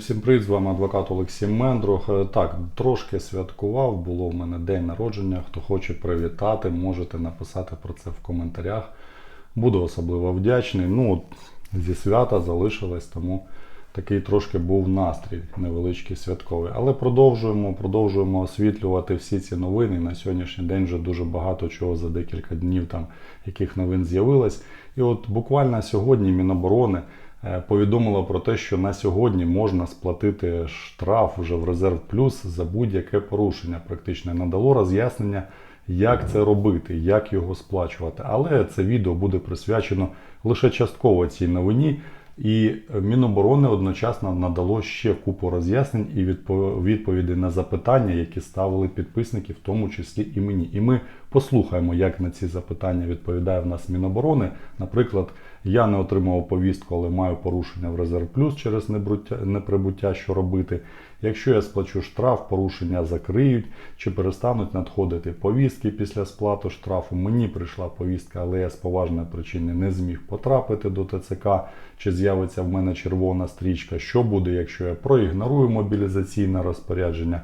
всім привіт, з вами адвокат Олексій Мендрух. Е, Так, трошки святкував, було в мене день народження. Хто хоче привітати, можете написати про це в коментарях. Буду особливо вдячний. Ну, от зі свята залишилось, тому такий трошки був настрій невеличкий святковий. Але продовжуємо, продовжуємо освітлювати всі ці новини. На сьогоднішній день вже дуже багато чого за декілька днів там яких новин з'явилось. І от буквально сьогодні Міноборони е, повідомило про те, що на сьогодні можна сплатити штраф вже в резерв плюс за будь-яке порушення. Практично надало роз'яснення, як це робити, як його сплачувати. Але це відео буде присвячено лише частково цій новині. І Міноборони одночасно надало ще купу роз'яснень і відпо- відповідей на запитання, які ставили підписники, в тому числі і мені. І ми послухаємо, як на ці запитання відповідає в нас Міноборони. Наприклад, я не отримав повістку, але маю порушення в резерв плюс через неприбуття, що робити. Якщо я сплачу штраф, порушення закриють чи перестануть надходити повістки після сплати штрафу. Мені прийшла повістка, але я з поважної причини не зміг потрапити до ТЦК, чи з'явиться в мене червона стрічка. Що буде, якщо я проігнорую мобілізаційне розпорядження?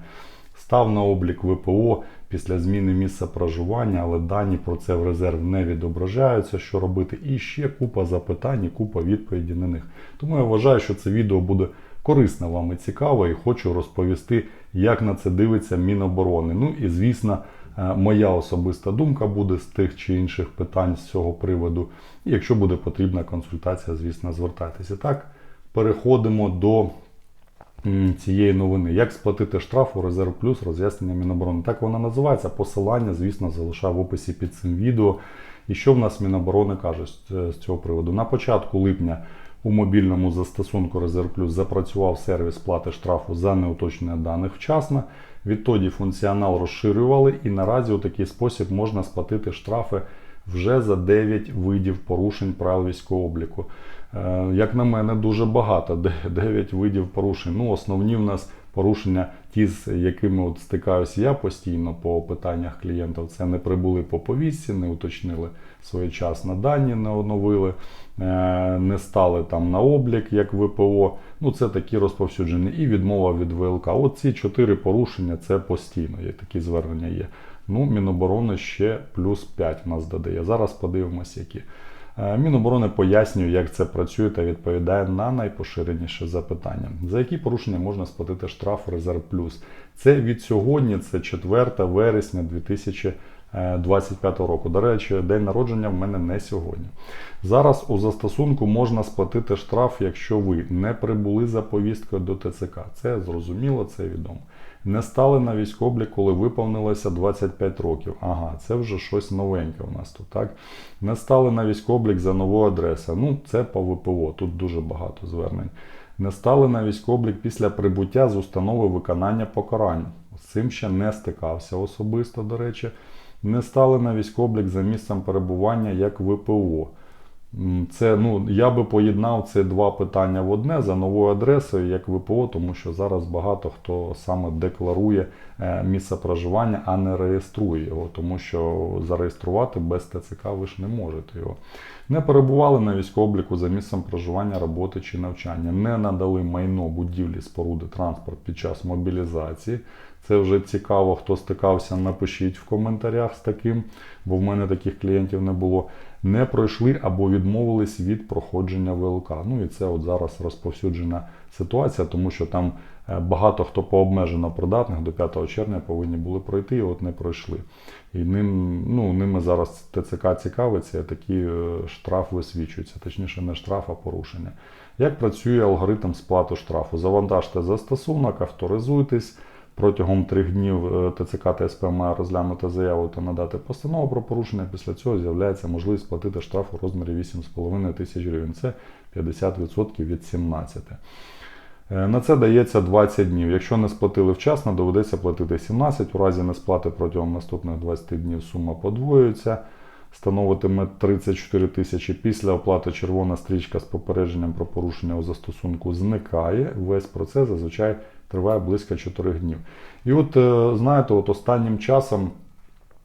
Став на облік ВПО після зміни місця проживання, але дані про це в резерв не відображаються, що робити. І ще купа запитань, і купа відповідей на них. Тому я вважаю, що це відео буде корисно вам і цікаво, і хочу розповісти, як на це дивиться Міноборони. Ну і звісно, е, моя особиста думка буде з тих чи інших питань з цього приводу. І якщо буде потрібна консультація, звісно, звертайтеся. Так, переходимо до цієї новини. Як сплатити штраф у резерв плюс роз'яснення Міноборони? Так вона називається. Посилання, звісно, залишаю в описі під цим відео. І що в нас Міноборони каже з з цього приводу? На початку липня у мобільному застосунку Резерв Плюс запрацював сервіс плати штрафу за неуточнення даних вчасно. Відтоді функціонал розширювали, і наразі у такий спосіб можна сплатити штрафи вже за 9 видів порушень правил військового обліку. Е, Як на мене, дуже багато. 9 видів порушень. Ну, основні в нас порушення, ті, з якими от стикаюся я постійно по питаннях клієнтів, це не прибули по повістці, не уточнили своєчасно дані, не оновили, е, не стали там на облік як ВПО. Ну, це такі розповсюджені. І відмова від ВЛК. От ці чотири порушення це постійно. Є такі звернення є. Ну, Міноборони ще плюс 5 в нас додає. Зараз подивимося, які. Е, Міноборони пояснює, як це працює та відповідає на найпоширеніше запитання. За які порушення можна сплатити штраф Резерв Плюс? Це від сьогодні, це 4 вересня 2025 року. До речі, день народження в мене не сьогодні. Зараз у застосунку можна сплатити штраф, якщо ви не прибули за повісткою до ТЦК. Це зрозуміло, це відомо. Не стали на військоблік, коли виповнилося 25 років. Ага, це вже щось новеньке у нас тут, так? Не стали на військоблік за новою адресою. Ну, це по ВПО, тут дуже багато звернень. Не стали на військоблік після прибуття з установи виконання покарань. З цим ще не стикався особисто, до речі. Не стали на військоблік за місцем перебування як ВПО. Це, ну, я би поєднав ці два питання в одне за новою адресою як ВПО, тому що зараз багато хто саме декларує е, місце проживання, а не реєструє його, тому що зареєструвати без ТЦК ви ж не можете його. Не перебували на військообліку за місцем проживання, роботи чи навчання, не надали майно будівлі, споруди, транспорт під час мобілізації. Це вже цікаво, хто стикався, напишіть в коментарях з таким, бо в мене таких клієнтів не було. Не пройшли або відмовились від проходження ВЛК. Ну і це от зараз розповсюджена ситуація, тому що там е, багато хто по обмежено придатних до 5 червня повинні були пройти, і от не пройшли. І ним, ну, ними зараз ТЦК цікавиться, такі е, штраф висвічуються, точніше, не штраф, а порушення. Як працює алгоритм сплати штрафу? Завантажте застосунок, авторизуйтесь. Протягом трьох днів е, ТЦК та СП має розглянути заяву та надати постанову про порушення. Після цього з'являється можливість сплатити штраф у розмірі 8,5 тисяч гривень. Це 50% від 17. Е, На це дається 20 днів. Якщо не сплатили вчасно, доведеться платити 17. У разі несплати протягом наступних 20 днів сума подвоюється. Становитиме 34 тисячі. Після оплати червона стрічка з попередженням про порушення у застосунку зникає. Весь процес зазвичай триває близько 4 днів. І от, е, знаєте, от останнім часом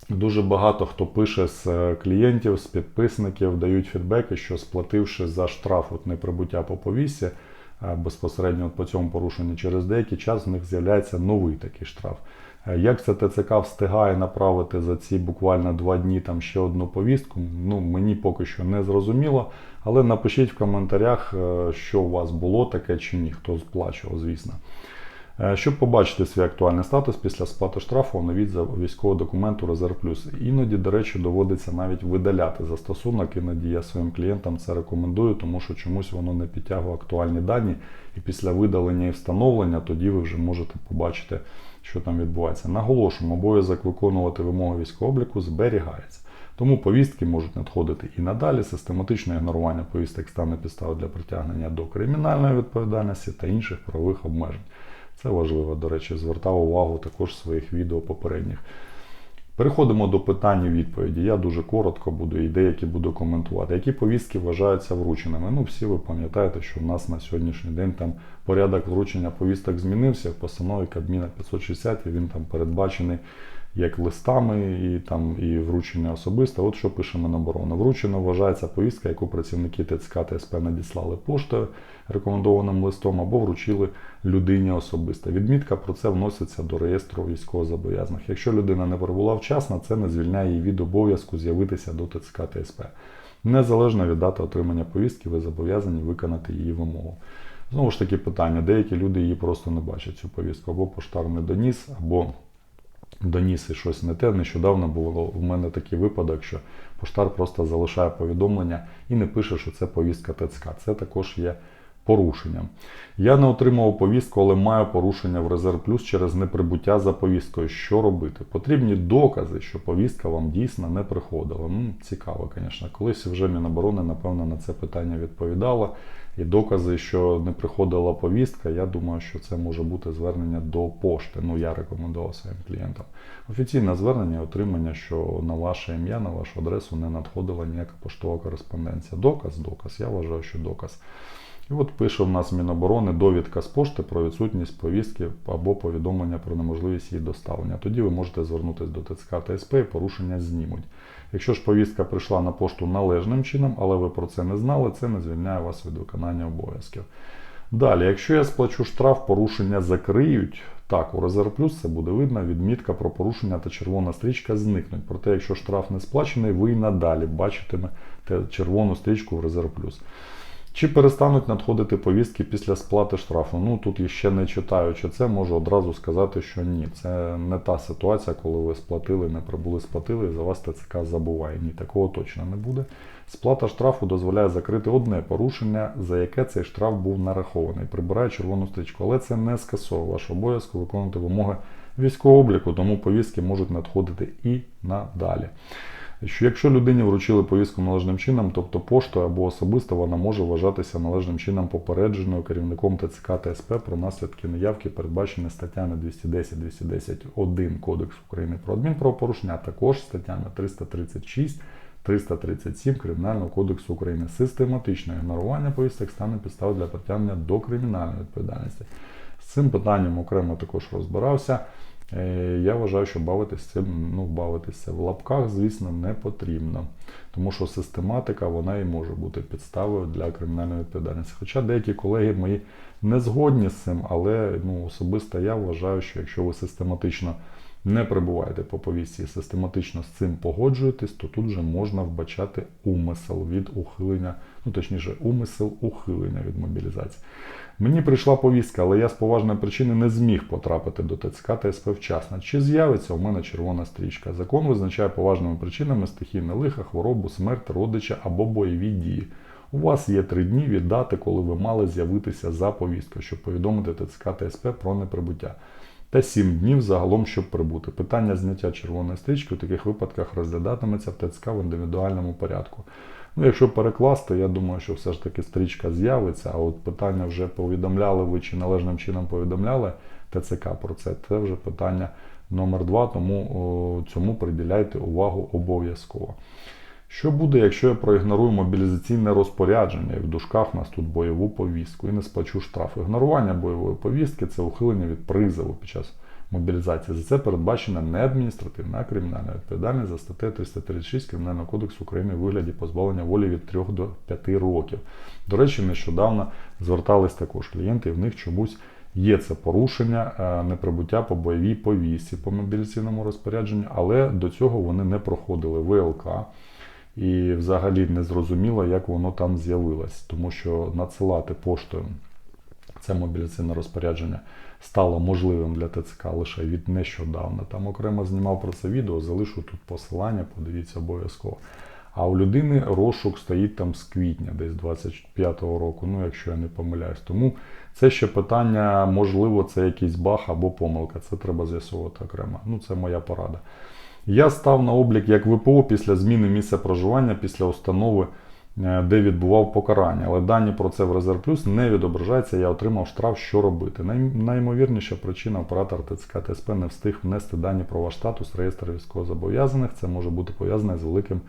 дуже багато хто пише з е, клієнтів, з підписників, дають фідбеки, що сплативши за штраф от неприбуття по повісі, е, безпосередньо по цьому порушенню, через деякий час в них з'являється новий такий штраф. Як це ТЦК встигає направити за ці буквально два дні там ще одну повістку, ну мені поки що не зрозуміло. Але напишіть в коментарях, що у вас було таке чи ні, хто сплачував, звісно. Е, Щоб побачити свій актуальний статус після сплати штрафу, оновіть за військового документу Резерв Плюс. Іноді, до речі, доводиться навіть видаляти застосунок. Іноді я своїм клієнтам це рекомендую, тому що чомусь воно не підтягує актуальні дані. І після видалення і встановлення тоді ви вже можете побачити, що там відбувається. Наголошуємо, обов'язок виконувати вимоги військового обліку зберігається. Тому повістки можуть надходити і надалі. Систематичне ігнорування повісток стане підставою для притягнення до кримінальної відповідальності та інших правових обмежень. Це важливо, до речі, звертав увагу також в своїх відео попередніх. Переходимо до питань і відповіді. Я дуже коротко буду і деякі буду коментувати. Які повістки вважаються врученими? Ну, всі ви пам'ятаєте, що в нас на сьогоднішній день там порядок вручення повісток змінився. В постанові Кабміна 560 і він там передбачений як листами і там і вручення особисто. От що пише Міноборони. Вручено вважається повістка, яку працівники ТЦК та СП надіслали поштою рекомендованим листом або вручили людині особисто. Відмітка про це вноситься до реєстру військовозобов'язаних. Якщо людина не прибула вчасно, це не звільняє її від обов'язку з'явитися до ТЦК та СП. Незалежно від дати отримання повістки, ви зобов'язані виконати її вимогу. Знову ж таки, питання: деякі люди її просто не бачать цю повістку, або поштар не доніс, або доніс і щось не те. Нещодавно було в мене такий випадок, що поштар просто залишає повідомлення і не пише, що це повістка ТЦК. Це також є порушенням. Я не отримав повістку, але маю порушення в резерв плюс через неприбуття за повісткою. Що робити? Потрібні докази, що повістка вам дійсно не приходила. Ну, цікаво, звісно. Колись вже Міноборони, напевно, на це питання відповідала. І докази, що не приходила повістка, я думаю, що це може бути звернення до пошти. Ну, я рекомендував своїм клієнтам. Офіційне звернення, отримання, що на ваше ім'я, на вашу адресу не надходила ніяка поштова кореспонденція. Доказ, доказ. Я вважаю, що доказ. І от пише в нас Міноборони довідка з пошти про відсутність повістки або повідомлення про неможливість її доставлення. Тоді ви можете звернутися до ТЦК та СП і порушення знімуть. Якщо ж повістка прийшла на пошту належним чином, але ви про це не знали, це не звільняє вас від виконання обов'язків. Далі, якщо я сплачу штраф, порушення закриють. Так, у резерв плюс це буде видно, відмітка про порушення та червона стрічка зникнуть. Проте, якщо штраф не сплачений, ви й надалі бачитимете червону стрічку в резерв плюс. Чи перестануть надходити повістки після сплати штрафу? Ну тут ще не читаючи це, можу одразу сказати, що ні. Це не та ситуація, коли ви сплатили, не прибули, сплатили, і за вас ТЦК забуває. Ні, такого точно не буде. Сплата штрафу дозволяє закрити одне порушення, за яке цей штраф був нарахований. Прибирає червону стрічку, але це не скасовує ваш обов'язку виконувати вимоги військового обліку, тому повістки можуть надходити і надалі що якщо людині вручили повістку належним чином, тобто поштою або особисто, вона може вважатися належним чином попередженою керівником ТЦК та СП про наслідки неявки, передбачені статтями 210-210-1 Кодексу України про адмінправопорушення, а також статтями 336. 337 Кримінального кодексу України. Систематичне ігнорування повісток стане підставою для притягнення до кримінальної відповідальності. З цим питанням окремо також розбирався. Е, Я вважаю, що бавитись цим, ну, бавитися в лапках, звісно, не потрібно. Тому що систематика вона і може бути підставою для кримінальної відповідальності. Хоча деякі колеги мої не згодні з цим, але ну, особисто я вважаю, що якщо ви систематично не перебуваєте по повісті систематично з цим погоджуєтесь, то тут вже можна вбачати умисел від ухилення, ну точніше, умисел ухилення від мобілізації. Мені прийшла повістка, але я з поважної причини не зміг потрапити до ТЦК та СП вчасно. Чи з'явиться у мене червона стрічка? Закон визначає поважними причинами стихійне лиха, хворобу, смерть родича або бойові дії. У вас є три дні від дати, коли ви мали з'явитися за повісткою, щоб повідомити ТЦК та СП про неприбуття. Та 7 днів загалом, щоб прибути. Питання зняття червоної стрічки у таких випадках розглядатиметься в ТЦК в індивідуальному порядку. Ну, якщо перекласти, я думаю, що все ж таки стрічка з'явиться, а от питання вже повідомляли ви чи належним чином повідомляли ТЦК про це. Це вже питання номер два, тому о, цьому приділяйте увагу обов'язково. Що буде, якщо я проігнорую мобілізаційне розпорядження, і в дужках у нас тут бойову повістку і не сплачу штраф? Ігнорування бойової повістки це ухилення від призову під час мобілізації. За це передбачена не адміністративна, а кримінальна відповідальність за статтею 336 Кримінального кодексу України у вигляді позбавлення волі від 3 до 5 років. До речі, нещодавно звертались також клієнти, і в них чомусь є це порушення е, неприбуття по бойовій повісті по мобілізаційному розпорядженню, але до цього вони не проходили ВЛК. І взагалі не зрозуміло, як воно там з'явилось, тому що надсилати поштою це мобілізаційне розпорядження стало можливим для ТЦК лише від нещодавна. Там окремо знімав про це відео, залишу тут посилання, подивіться обов'язково. А у людини розшук стоїть там з квітня, десь 25-го року, ну якщо я не помиляюсь. Тому це ще питання, можливо, це якийсь баг або помилка. Це треба з'ясовувати окремо. Ну, це моя порада. Я став на облік як ВПО після зміни місця проживання після установи, е, де відбував покарання. Але дані про це в Резерв Плюс не відображається. Я отримав штраф, що робити. Най- Наймовірніша причина оператор ТЦК ТСП не встиг внести дані про ваш статус реєстр військовозобов'язаних. Це може бути пов'язане з великим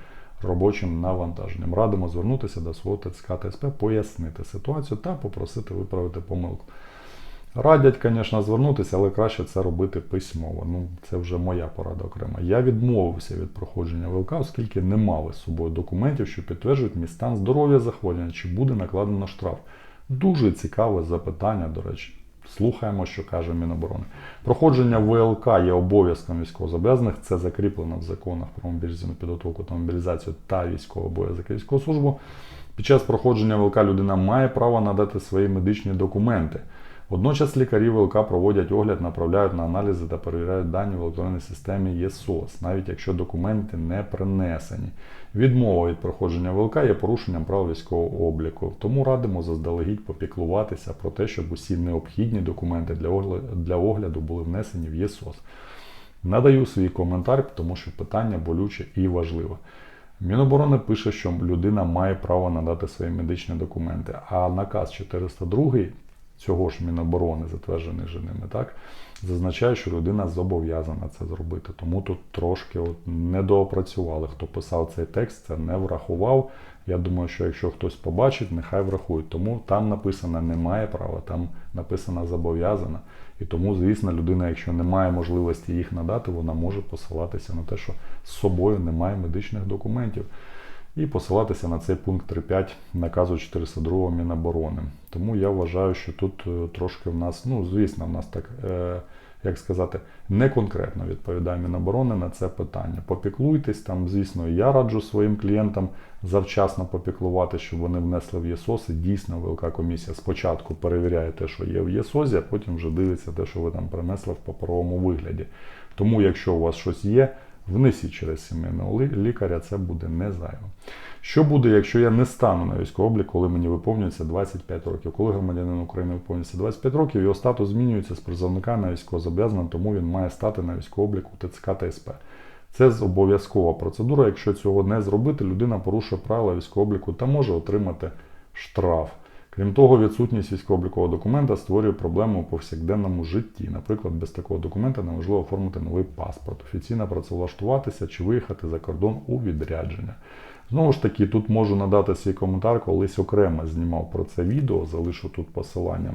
робочим навантаженням. Радимо звернутися до свого ТЦК ТСП, пояснити ситуацію та попросити виправити помилку. Радять, звісно, звернутися, але краще це робити письмово. Ну, це вже моя порада окрема. Я відмовився від проходження ВЛК, оскільки не мали з собою документів, що підтверджують мій стан здоров'я захворювання, чи буде накладено штраф. Дуже цікаве запитання, до речі. Слухаємо, що каже Міноборони. Проходження ВЛК є обов'язком військовозобов'язаних. Це закріплено в законах про мобілізаційну підготовку та мобілізацію та військовий обов'язок і військову службу. Під час проходження ВЛК людина має право надати свої медичні документи. Водночас лікарі ВЛК проводять огляд, направляють на аналізи та перевіряють дані в електронній системі ЄСОС, навіть якщо документи не принесені. Відмова від проходження ВЛК є порушенням прав військового обліку. Тому радимо заздалегідь попіклуватися про те, щоб усі необхідні документи для огляду, були внесені в ЄСОС. Надаю свій коментар, тому що питання болюче і важливе. Міноборони пише, що людина має право надати свої медичні документи, а наказ 402 цього ж Міноборони, затверджений же ними, так, зазначає, що людина зобов'язана це зробити. Тому тут трошки от недоопрацювали. Хто писав цей текст, це не врахував. Я думаю, що якщо хтось побачить, нехай врахують. Тому там написано немає права, там написано зобов'язана. І тому, звісно, людина, якщо не має можливості їх надати, вона може посилатися на те, що з собою немає медичних документів. І посилатися на цей пункт 3.5 наказу 402 Міноборони. Тому я вважаю, що тут е, трошки в нас, ну звісно, в нас так, е, як сказати, не конкретно відповідає Міноборони на це питання. Попіклуйтесь там, звісно, я раджу своїм клієнтам завчасно попіклувати, щоб вони внесли в ЄСОС. І дійсно, велика комісія спочатку перевіряє те, що є в ЄСОЗі, а потім вже дивиться те, що ви там принесли в паперовому вигляді. Тому, якщо у вас щось є, внесіть через сімейного лікаря, це буде не зайво. Що буде, якщо я не стану на військовий облік, коли мені виповнюється 25 років? Коли громадянин України виповнюється 25 років, його статус змінюється з призовника на військовозобов'язаного, тому він має стати на військовий облік у ТЦК та СП. Це обов'язкова процедура. Якщо цього не зробити, людина порушує правила військового обліку та може отримати штраф. Крім того, відсутність військово-облікового документа створює проблему у повсякденному житті. Наприклад, без такого документа неможливо оформити новий паспорт, офіційно працевлаштуватися чи виїхати за кордон у відрядження. Знову ж таки, тут можу надати свій коментар, колись окремо знімав про це відео, залишу тут посилання,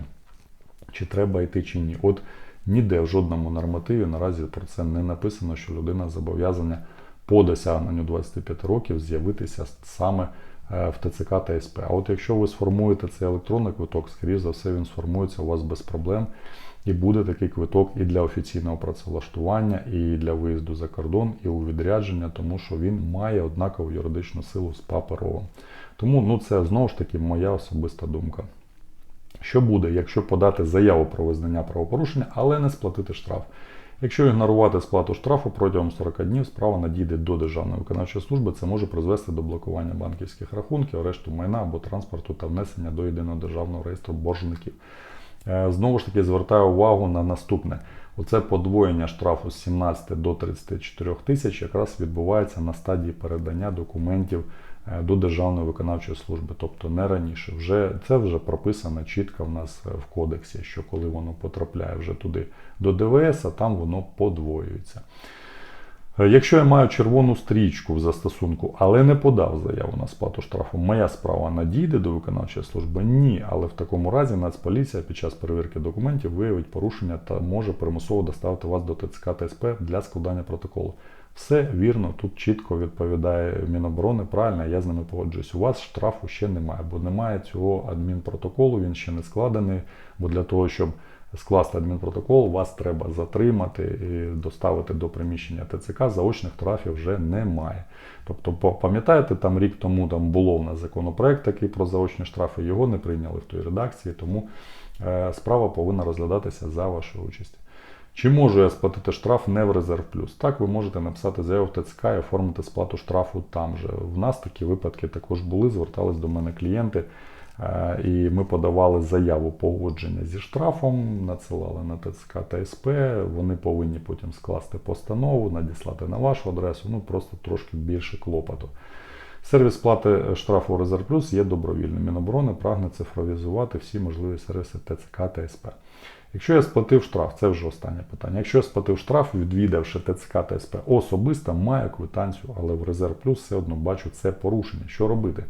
чи треба йти чи ні. От ніде в жодному нормативі наразі про це не написано, що людина зобов'язана по досягненню 25 років з'явитися саме в ТЦК та СП. А от якщо ви сформуєте цей електронний квиток, скоріш за все, він сформується у вас без проблем. І буде такий квиток і для офіційного працевлаштування, і для виїзду за кордон, і у відрядження, тому що він має однакову юридичну силу з паперовим. Тому ну, це знову ж таки моя особиста думка. Що буде, якщо подати заяву про визнання правопорушення, але не сплатити штраф? Якщо ігнорувати сплату штрафу протягом 40 днів, справа надійде до Державної виконавчої служби, це може призвести до блокування банківських рахунків, арешту майна або транспорту та внесення до єдиного державного реєстру боржників. Е, Знову ж таки, звертаю увагу на наступне. Оце подвоєння штрафу з 17 до 34 тисяч якраз відбувається на стадії передання документів до Державної виконавчої служби, тобто не раніше. Вже, це вже прописано чітко в нас е, в кодексі, що коли воно потрапляє вже туди до ДВС, а там воно подвоюється. Е, Якщо я маю червону стрічку в застосунку, але не подав заяву на сплату штрафу, моя справа надійде до виконавчої служби? Ні. Але в такому разі Нацполіція під час перевірки документів виявить порушення та може примусово доставити вас до ТЦК та СП для складання протоколу. Все вірно, тут чітко відповідає Міноборони. Правильно, я з ними погоджуюсь. У вас штрафу ще немає, бо немає цього адмінпротоколу, він ще не складений. Бо для того, щоб скласти адмінпротокол, вас треба затримати і доставити до приміщення ТЦК. Заочних штрафів вже немає. Тобто, пам'ятаєте, там рік тому там було у нас законопроект такий про заочні штрафи, його не прийняли в той редакції, тому е, справа повинна розглядатися за вашою участі. Чи можу я сплатити штраф не в резерв плюс? Так, ви можете написати заяву в ТЦК і оформити сплату штрафу там же. В нас такі випадки також були, звертались до мене клієнти, е, і ми подавали заяву погодження зі штрафом, надсилали на ТЦК та СП. Вони повинні потім скласти постанову, надіслати на вашу адресу, ну просто трошки більше клопоту. Сервіс сплати штрафу Резерв Плюс є добровільним. Міноборони прагне цифровізувати всі можливі сервіси ТЦК та СП. Якщо я сплатив штраф, це вже останнє питання. Якщо я сплатив штраф, відвідавши ТЦК та СП, особисто маю квитанцію, але в Резерв Плюс все одно бачу це порушення. Що робити?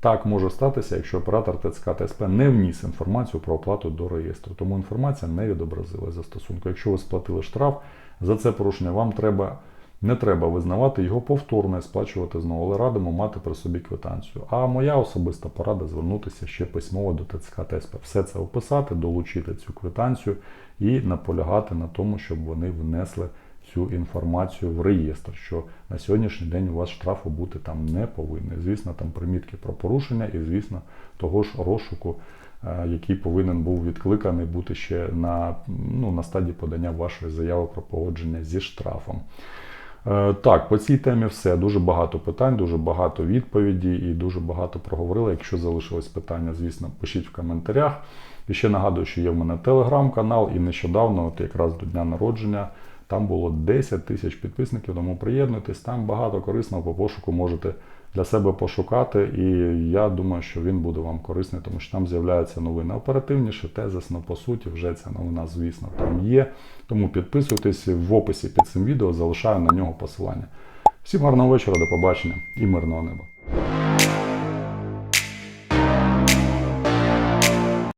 Так може статися, якщо оператор ТЦК та СП не вніс інформацію про оплату до реєстру. Тому інформація не відобразилась за стосунку. Якщо ви сплатили штраф, за це порушення вам треба не треба визнавати його повторно і сплачувати знову, але радимо мати при собі квитанцію. А моя особиста порада звернутися ще письмово до ТЦК та Все це описати, долучити цю квитанцію і наполягати на тому, щоб вони внесли цю інформацію в реєстр, що на сьогоднішній день у вас штрафу бути там не повинно. Звісно, там примітки про порушення і, звісно, того ж розшуку, е, який повинен був відкликаний бути ще на, ну, на стадії подання вашої заяви про погодження зі штрафом. Е, Так, по цій темі все. Дуже багато питань, дуже багато відповідей і дуже багато проговорили. Якщо залишилось питання, звісно, пишіть в коментарях. І ще нагадую, що є в мене телеграм-канал, і нещодавно, от якраз до дня народження, там було 10 тисяч підписників, тому приєднуйтесь. Там багато корисного по пошуку можете для себе пошукати. І я думаю, що він буде вам корисний, тому що там з'являються новини оперативніше, тезисно, по суті, вже ця новина, звісно, там є. Тому підписуйтесь в описі під цим відео, залишаю на нього посилання. Всім гарного вечора, до побачення і мирного неба.